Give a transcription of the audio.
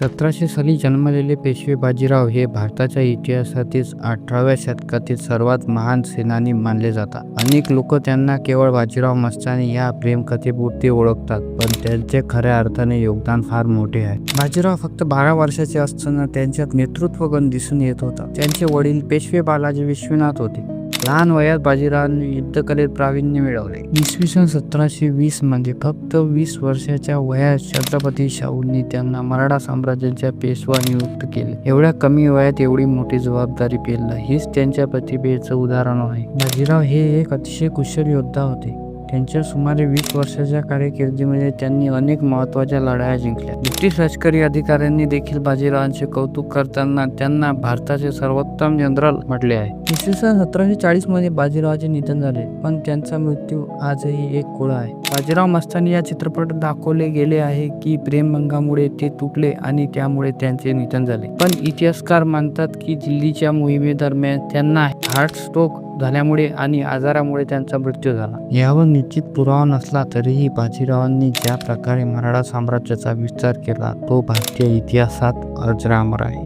सतराशे साली जन्मलेले पेशवे बाजीराव हे भारताच्या इतिहासातील अठराव्या शतकातील सर्वात महान सेनानी मानले जातात. अनेक लोक त्यांना केवळ बाजीराव मस्तानी या प्रेमकथेपुरती ओळखतात पण त्यांचे खऱ्या अर्थाने योगदान फार मोठे आहे. बाजीराव फक्त बारा वर्षाचे असताना त्यांच्यात नेतृत्वगण दिसून येत होता. त्यांचे वडील पेशवे बालाजी विश्वनाथ होते. लहान वयात बाजीरावांनी युद्धकलेत प्रावीण्य मिळवले. इसवी सन सतराशे वीसमध्ये फक्त वीस वर्षाच्या वयात छत्रपती शाहूंनी त्यांना मराठा साम्राज्याच्या पेशवा नियुक्त केले. एवढ्या कमी वयात एवढी मोठी जबाबदारी पेलणं हेच त्यांच्या प्रतिभेचं उदाहरण आहे. बाजीराव हे एक अतिशय कुशल योद्धा होते. त्यांच्या सुमारे वीस वर्षाच्या कारकिर्दीमध्ये त्यांनी अनेक महत्त्वाच्या लढाया जिंकल्या. ब्रिटिश लष्करी अधिकाऱ्यांनी देखील बाजीरावांचे कौतुक करताना त्यांना भारताचे सर्वोत्तम जनरल म्हटले आहे. इसवी सन सतराशे चाळीसमध्ये बाजीरावाचे निधन झाले पण त्यांचा मृत्यू आजही एक कोळा आहे. बाजीराव मस्तानी या चित्रपटात दाखवले गेले आहे की प्रेमभंगामुळे ते तुटले आणि त्यामुळे त्यांचे निधन झाले. पण इतिहासकार मानतात की दिल्लीच्या मोहिमेदरम्यान त्यांना हार्ट स्ट्रोक झाल्यामुळे आणि आजारामुळे त्यांचा मृत्यू झाला. यावर निश्चित पुरावा नसला तरीही बाजीरावांनी ज्या प्रकारे मराठा साम्राज्याचा विस्तार केला तो भारतीय इतिहासात अजरामर आहे.